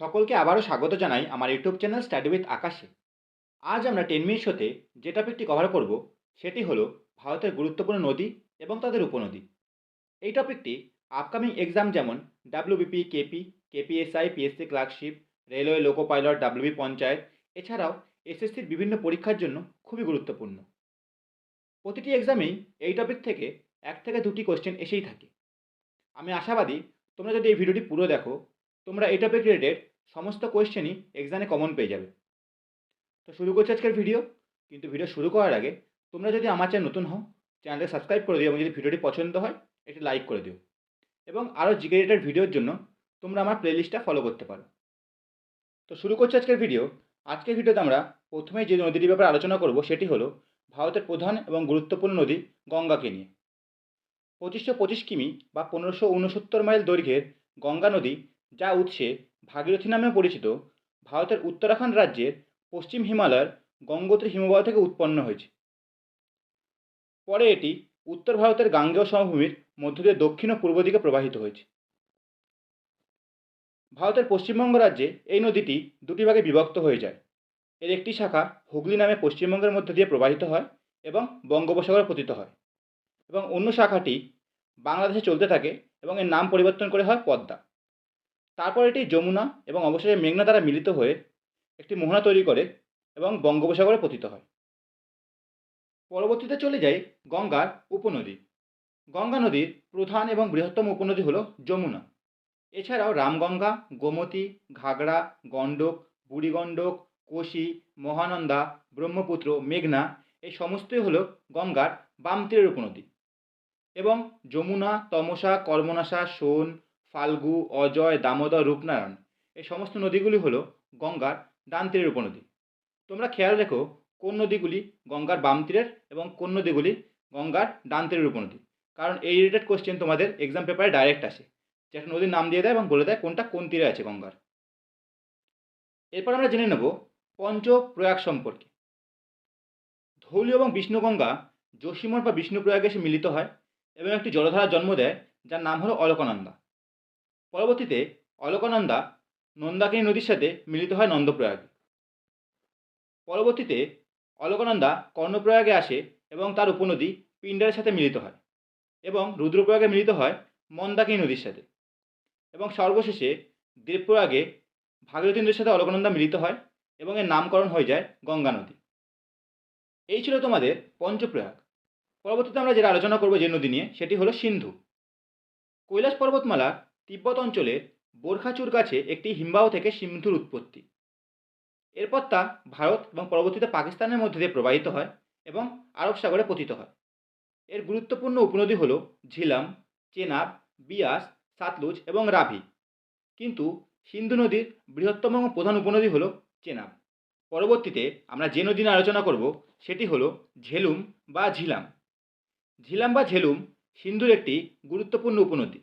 সকলকে আবারও স্বাগত জানাই আমার ইউটিউব চ্যানেল স্টাডি উইথ আকাশে। আজ আমরা টেন মিনিট শোতে যে টপিকটি কভার করব, সেটি হলো ভারতের গুরুত্বপূর্ণ নদী এবং তাদের উপনদী। এই টপিকটি আপকামিং এক্সাম যেমন WBP KP KPSI PSC clerkship railway loco pilot WB panchayat, এছাড়াও এসএসসির বিভিন্ন পরীক্ষার জন্য খুবই গুরুত্বপূর্ণ। প্রতিটি এক্সামেই এই টপিক থেকে এক থেকে দুটি কোশ্চেন এসেই থাকে। আমি আশাবাদী তোমরা যদি এই ভিডিওটি পুরো দেখো তোমরা এই টপিক রিলেটেড সমস্ত কোয়েশ্চেনই এক্সামে কমন পেয়ে যাবে। তো শুরু করছি আজকের ভিডিও কিন্তু ভিডিও শুরু করার আগে তোমরা যদি আমার চ্যানেল নতুন হও চ্যানেলকে সাবস্ক্রাইব করে দিও এবং যদি ভিডিওটি পছন্দ হয় একটি লাইক করে দিও। এবং আরও জিকে রিলেটেড ভিডিওর জন্য তোমরা আমার প্লেলিস্টটা ফলো করতে পারো। তো শুরু করছি আজকের ভিডিও আজকের ভিডিওতে আমরা প্রথমে যে নদীটির ব্যাপারে আলোচনা করব, সেটি হলো ভারতের প্রধান এবং গুরুত্বপূর্ণ নদী গঙ্গাকে নিয়ে। পঁচিশশো পঁচিশ কিমি বা পনেরোশো উনসত্তর মাইল দৈর্ঘ্যের গঙ্গা নদী যা উৎসে ভাগীরথী নামে পরিচিত, ভারতের উত্তরাখণ্ড রাজ্যের পশ্চিম হিমালয়ের গঙ্গোত্রী হিমবাহ থেকে উৎপন্ন হয়েছে। পরে এটি উত্তর ভারতের গাঙ্গেয় সমভূমির মধ্য দিয়ে দক্ষিণ ও পূর্ব দিকে প্রবাহিত হয়েছে। ভারতের পশ্চিমবঙ্গ রাজ্যে এই নদীটি দুটি ভাগে বিভক্ত হয়ে যায়। এর একটি শাখা হুগলি নামে পশ্চিমবঙ্গের মধ্যে দিয়ে প্রবাহিত হয় এবং বঙ্গোপসাগরে পতিত হয় এবং অন্য শাখাটি বাংলাদেশে চলতে থাকে এবং এর নাম পরিবর্তন করে হয় পদ্মা। তারপর এটি যমুনা এবং অবশেষে মেঘনা দ্বারা মিলিত হয়ে একটি মোহনা তৈরি করে এবং বঙ্গোপসাগরে পতিত হয়। পরবর্তীতে চলে যাই গঙ্গার উপনদী। গঙ্গা নদীর প্রধান এবং বৃহত্তম উপনদী হল যমুনা। এছাড়াও রামগঙ্গা, গোমতী, ঘাগড়া, গণ্ডক, বুড়িগণ্ডক, কোশি, মহানন্দা, ব্রহ্মপুত্র, মেঘনা এই সমস্তই হল গঙ্গার বাম তীরের উপনদী। এবং যমুনা, তমসা, কর্মনাশা সোন ফাল্গু, অজয়, দামোদর, রূপনারায়ণ। এই সমস্ত নদীগুলি হলো গঙ্গার ডান তীরের উপনদী। তোমরা খেয়াল রেখো, কোন নদীগুলি গঙ্গার বাম তীরের এবং কোন নদীগুলি গঙ্গার ডান তীরের উপনদী। কারণ এই রিলেটেড কোশ্চেন তোমাদের এক্সাম পেপারে ডাইরেক্ট আসে। যে একটা নদীর নাম দিয়ে দেয় এবং বলে দেয় কোনটা কোন তীরে আছে গঙ্গার। এরপর আমরা জেনে নেব পঞ্চপ্রয়াগ সম্পর্কে। ধৌলি এবং বিষ্ণুগঙ্গা যোশীমঠ বা বিষ্ণুপ্রয়াগে এসে মিলিত হয় এবং একটি জলধারা জন্ম দেয়, যার নাম হলো অলকানন্দা। পরবর্তীতে অলকানন্দা নন্দাকিনী নদীর সাথে মিলিত হয় নন্দপ্রয়াগে। পরবর্তীতে অলকানন্দা কর্ণপ্রয়াগে আসে এবং তার উপনদী পিণ্ডারের সাথে মিলিত হয় এবং রুদ্রপ্রয়াগে মিলিত হয় মন্দাকিনী নদীর সাথে। এবং সর্বশেষে দেবপ্রয়াগে ভাগীরথী নদীর সাথে অলকানন্দা মিলিত হয় এবং এর নামকরণ হয়ে যায় গঙ্গা নদী। এই ছিল তোমাদের পঞ্চপ্রয়াগ। পরবর্তীতে আমরা যেটা আলোচনা করব যে নদী নিয়ে, সেটি হলো সিন্ধু। কৈলাস পর্বতমালার তিব্বত অঞ্চলে বোরখাচুর কাছে একটি হিমবাহ থেকে সিন্ধুর উৎপত্তি। এরপর তা ভারত এবং পরবর্তীতে পাকিস্তানের মধ্যে দিয়ে প্রবাহিত হয় এবং আরব সাগরে পতিত হয়। এর গুরুত্বপূর্ণ উপনদী হল ঝিলাম, চেনাব, বিয়াস, সাতলুজ এবং রাভি। কিন্তু সিন্ধু নদীর বৃহত্তম এবং প্রধান উপনদী হল চেনাব। পরবর্তীতে আমরা যে নদী নিয়ে আলোচনা করব, সেটি হলো ঝেলুম বা ঝিলাম। ঝিলাম বা ঝেলুম সিন্ধুর একটি গুরুত্বপূর্ণ উপনদী।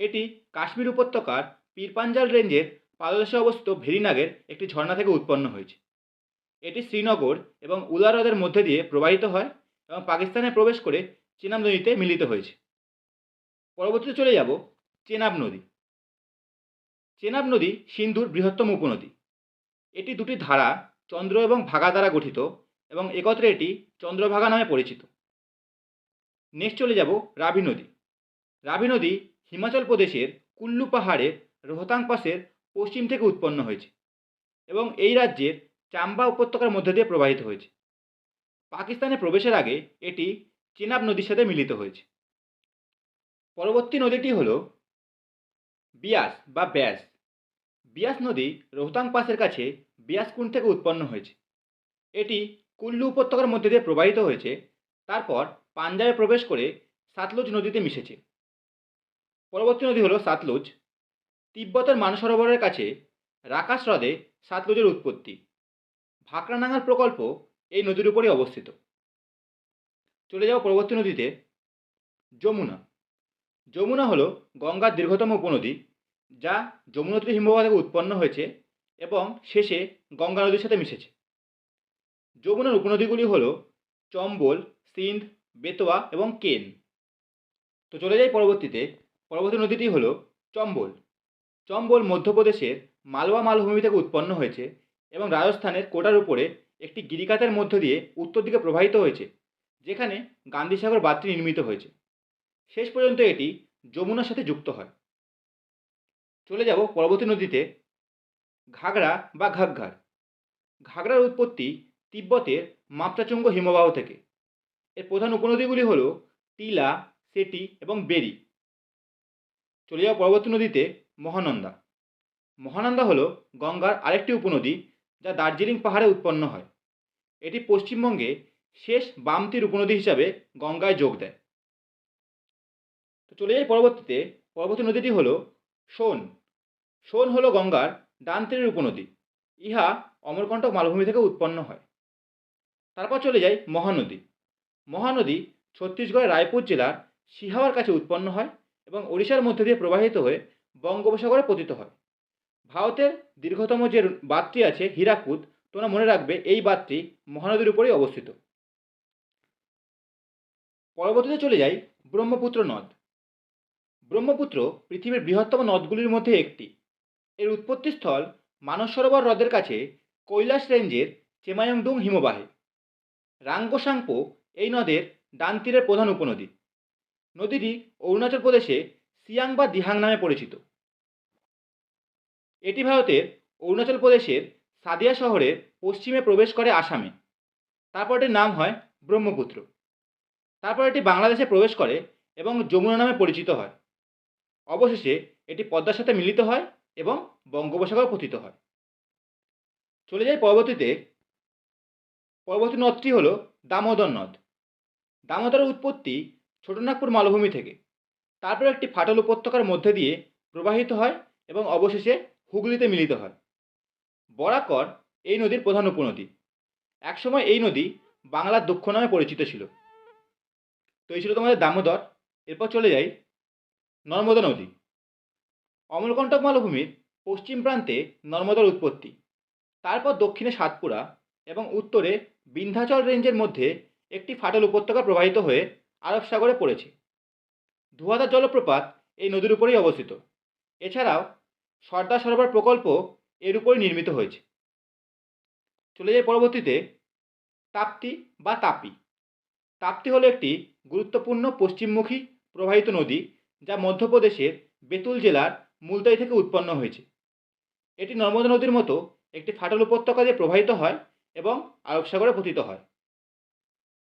এটি কাশ্মীর উপত্যকার পীরপাঞ্জাল রেঞ্জের পাদদেশে অবস্থিত ভেরিনাগের একটি ঝর্ণা থেকে উৎপন্ন হয়েছে। এটি শ্রীনগর এবং উলা হ্রদের মধ্যে দিয়ে প্রবাহিত হয় এবং পাকিস্তানে প্রবেশ করে চেনাব নদীতে মিলিত হয়েছে। পরবর্তীতে চলে যাব চেনাব নদী। চেনাব নদী সিন্ধুর বৃহত্তম উপনদী। এটি দুটি ধারা, চন্দ্র এবং ভাগা দ্বারা গঠিত এবং একত্রে এটি চন্দ্রভাগা নামে পরিচিত। নেক্সট চলে যাব রাভি নদী। রাভি নদী হিমাচল প্রদেশের কুল্লু পাহাড়ের রোহতাং পাসের পশ্চিম থেকে উৎপন্ন হয়েছে এবং এই রাজ্যের চাম্বা উপত্যকার মধ্যে দিয়ে প্রবাহিত হয়েছে। পাকিস্তানে প্রবেশের আগে এটি চেনাব নদীর সাথে মিলিত হয়েছে। পরবর্তী নদীটি হল বিয়াস বা ব্যাস। বিয়াস নদী রোহতাং পাসের কাছে বিয়াসকুণ্ড থেকে উৎপন্ন হয়েছে। এটি কুল্লু উপত্যকার মধ্যে দিয়ে প্রবাহিত হয়েছে। তারপর পাঞ্জাবে প্রবেশ করে সাতলুজ নদীতে মিশেছে। পরবর্তী নদী হলো সাতলুজ তিব্বতের মানসরোবরের কাছে রাকাশ হ্রদে সাতলুজের উৎপত্তি। ভাকরানাঙ্গাল প্রকল্প এই নদীর উপরই অবস্থিত। চলে যাওয়া পরবর্তী নদীতে, যমুনা। যমুনা হলো গঙ্গার দীর্ঘতম উপনদী, যা যমুনোত্রী হিমবাহ থেকে উৎপন্ন হয়েছে এবং শেষে গঙ্গা নদীর সাথে মিশেছে। যমুনার উপনদীগুলি হল চম্বল, সিন্ধ, বেতোয়া এবং কেন। তো চলে যাই পরবর্তীতে পরবর্তী নদীটি হল চম্বল। চম্বল মধ্যপ্রদেশের মালওয়া মালভূমি থেকে উৎপন্ন হয়েছে এবং রাজস্থানের কোটার উপরে একটি গিরিখাতের মধ্য দিয়ে উত্তর দিকে প্রবাহিত হয়েছে, যেখানে গান্ধীসাগর বাঁধটি নির্মিত হয়েছে। শেষ পর্যন্ত এটি যমুনার সাথে যুক্ত হয়। চলে যাব পরবর্তী নদীতে ঘাগরা বা ঘাগ্ঘার। ঘাগরার উৎপত্তি তিব্বতের মাপচাচুঙ্গ হিমবাহ থেকে। এর প্রধান উপনদীগুলি হল টিলা, সেটি এবং বেরি। চলে যাওয়া পরবর্তী নদীতে মহানন্দা। মহানন্দা হল গঙ্গার আরেকটি উপনদী যা দার্জিলিং পাহাড়ে উৎপন্ন হয়। এটি পশ্চিমবঙ্গে শেষ বামতির উপনদী হিসাবে গঙ্গায় যোগ দেয়। তো চলে যাই পরবর্তীতে। পরবর্তী নদীটি হল সোন। সোন হল গঙ্গার ডান তীরের উপনদী। ইহা অমরকণ্টক মালভূমি থেকে উৎপন্ন হয়। তারপর চলে যাই মহানদী। মহানদী ছত্তিশগড়ের রায়পুর জেলার সিহাওয়ার কাছে উৎপন্ন হয়। এবং ওড়িশার মধ্যে দিয়ে প্রবাহিত হয়ে বঙ্গোপসাগরে পতিত হয়। ভারতের দীর্ঘতম যে বাঁধটি আছে, হীরাকুদ, তোমরা মনে রাখবে এই বাঁধটি মহানদীর উপরেই অবস্থিত। পরবর্তীতে চলে যাই ব্রহ্মপুত্র নদ। ব্রহ্মপুত্র পৃথিবীর বৃহত্তম নদগুলির মধ্যে একটি। এর উৎপত্তিস্থল মানস সরোবর হ্রদের কাছে কৈলাস রেঞ্জের চেমায়ংডুং হিমবাহে। রাঙ্গোসাংপো এই নদের ডান তীরের প্রধান উপনদী। নদীটি অরুণাচল প্রদেশে সিয়াং বা দিহাং নামে পরিচিত। এটি ভারতের অরুণাচল প্রদেশের সাদিয়া শহরের পশ্চিমে প্রবেশ করে আসামে। তারপর এটির নাম হয় ব্রহ্মপুত্র। তারপর এটি বাংলাদেশে প্রবেশ করে এবং যমুনা নামে পরিচিত হয়। অবশেষে এটি পদ্মার সাথে মিলিত হয় এবং বঙ্গোপসাগর পতিত হয়। চলে যাই পরবর্তীতে। পরবর্তী নদটি হল দামোদর নদ। দামোদরের উৎপত্তি ছোটনাগপুর মালভূমি থেকে। তারপর একটি ফাটল উপত্যকার মধ্যে দিয়ে প্রবাহিত হয় এবং অবশেষে হুগলিতে মিলিত হয়। বরাকর এই নদীর প্রধান উপনদী। একসময় এই নদী বাংলার দক্ষ নামে পরিচিত ছিল। তো এই ছিল তোমাদের দামোদর। এরপর চলে যাই নর্মদা নদী। অমরকণ্টক মালভূমির পশ্চিম প্রান্তে নর্মদার উৎপত্তি। তারপর দক্ষিণে সাতপুরা এবং উত্তরে বিন্ধ্যাচল রেঞ্জের মধ্যে একটি ফাটল উপত্যকা প্রবাহিত হয়ে আরব সাগরে পড়েছে। ধুয়াদা জলপ্রপাত এই নদীর উপরেই অবস্থিত। এছাড়াও সর্দার সরোবর প্রকল্প এর উপরই নির্মিত হয়েছে। চলে যাই পরবর্তীতে তাপ্তি বা তাপি। তাপ্তি হলো একটি গুরুত্বপূর্ণ পশ্চিমমুখী প্রবাহিত নদী যা মধ্যপ্রদেশের বেতুল জেলার মুলতাই থেকে উৎপন্ন হয়েছে। এটি নর্মদা নদীর মতো একটি ফাটল উপত্যকা দিয়ে প্রবাহিত হয় এবং আরব সাগরে পতিত হয়।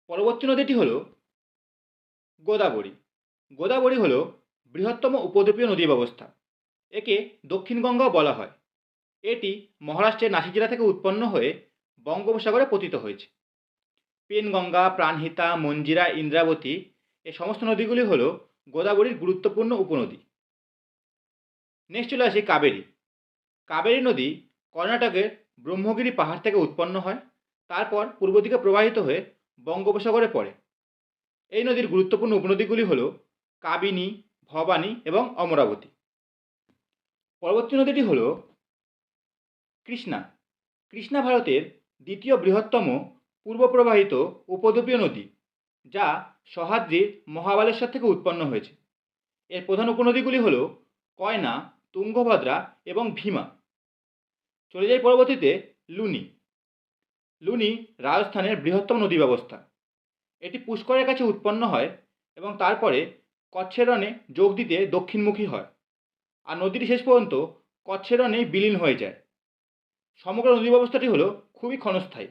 পরবর্তী নদীটি হল গোদাবরী। গোদাবরী হল বৃহত্তম উপদ্বীপীয় নদী ব্যবস্থা একে দক্ষিণ গঙ্গাও বলা হয়। এটি মহারাষ্ট্রের নাসিক জেলা থেকে উৎপন্ন হয়ে বঙ্গোপসাগরে পতিত হয়েছে। পেনগঙ্গা প্রাণহিতা, মঞ্জিরা, ইন্দ্রাবতী এ সমস্ত নদীগুলি হল গোদাবরীর গুরুত্বপূর্ণ উপনদী। নেক্সট চলে আসি কাবেরী। কাবেরী নদী কর্ণাটকের ব্রহ্মগিরি পাহাড় থেকে উৎপন্ন হয়, তারপর পূর্ব দিকে প্রবাহিত হয়ে বঙ্গোপসাগরে পড়ে। এই নদীর গুরুত্বপূর্ণ উপনদীগুলি হল কাবিনী, ভবানী এবং অমরাবতী। পরবর্তী নদীটি হল কৃষ্ণা। কৃষ্ণা ভারতের দ্বিতীয় বৃহত্তম পূর্ব প্রবাহিত উপদ্বীপীয় নদী, যা সহাদ্রির মহাবালেশ্বর থেকে উৎপন্ন হয়েছে। এর প্রধান উপনদীগুলি হল কয়না, তুঙ্গভদ্রা এবং ভীমা। চলে যাই পরবর্তীতে লুনি। লুনি রাজস্থানের বৃহত্তম নদী ব্যবস্থা। এটি পুষ্করের কাছে উৎপন্ন হয় এবং তারপরে কচ্ছের রণে যোগ দিতে দক্ষিণমুখী হয়। আর নদীটি শেষ পর্যন্ত কচ্ছের রণেই বিলীন হয়ে যায়। সমগ্র নদী ব্যবস্থাটি হলো খুবই ক্ষণস্থায়ী।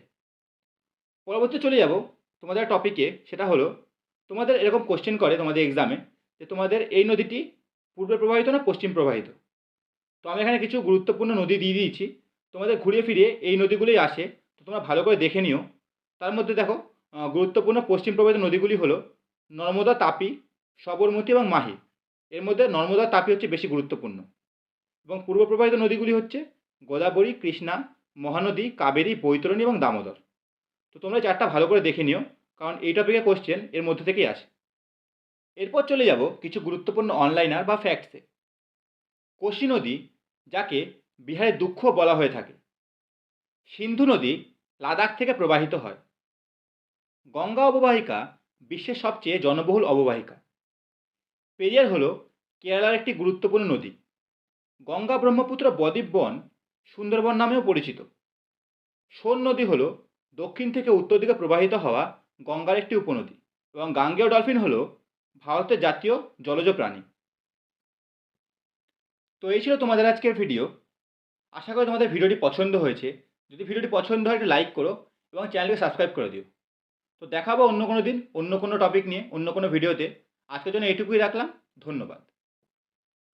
পরবর্তী চলে যাব তোমাদের টপিকে সেটা হলো তোমাদের এরকম কোশ্চেন করে তোমাদের এক্সামে যে তোমাদের এই নদীটি পূর্বে প্রবাহিত না পশ্চিম প্রবাহিত? তো আমি এখানে কিছু গুরুত্বপূর্ণ নদী দিয়ে দিয়েছি। তোমাদের ঘুরিয়ে ফিরিয়ে এই নদীগুলোই আসে। তো তোমরা ভালো করে দেখে নিও। তার মধ্যে দেখো গুরুত্বপূর্ণ পশ্চিম প্রবাহিত নদীগুলি হলো নর্মদা তাপি, সবরমতী এবং মাহি। এর মধ্যে নর্মদা তাপি হচ্ছে বেশি গুরুত্বপূর্ণ। এবং পূর্ব প্রবাহিত নদীগুলি হচ্ছে গোদাবরী, কৃষ্ণা, মহানদী, কাবেরী, বৈতরণী এবং দামোদর। তো তোমরা চারটা ভালো করে দেখে নিও, কারণ এই টপিকে কোশ্চেন এর মধ্যে থেকেই আসে। এরপর চলে যাব কিছু গুরুত্বপূর্ণ অনলাইনার বা ফ্যাক্টসে কোশি নদী, যাকে বিহারের দুঃখ বলা হয়ে থাকে, সিন্ধু নদী লাদাখ থেকে প্রবাহিত হয়। গঙ্গা অববাহিকা বিশ্বের সবচেয়ে জনবহুল অববাহিকা। পেরিয়ার হল কেরালার একটি গুরুত্বপূর্ণ নদী। গঙ্গা ব্রহ্মপুত্র বদ্বীপ বন সুন্দরবন নামেও পরিচিত। সোন নদী হল দক্ষিণ থেকে উত্তর দিকে প্রবাহিত হওয়া গঙ্গার একটি উপনদী এবং গাঙ্গেয় ডলফিন হল ভারতের জাতীয় জলজ প্রাণী। তো এই ছিল তোমাদের আজকের ভিডিও। আশা করি তোমাদের ভিডিওটি পছন্দ হয়েছে। যদি ভিডিওটি পছন্দ হয়, একটু লাইক করো এবং চ্যানেলকে সাবস্ক্রাইব করে দিও। তো দেখাবো অন্য কোনো দিন, অন্য কোনো টপিক নিয়ে, অন্য কোনো ভিডিওতে আজকের জন্য এইটুকুই রাখলাম। ধন্যবাদ।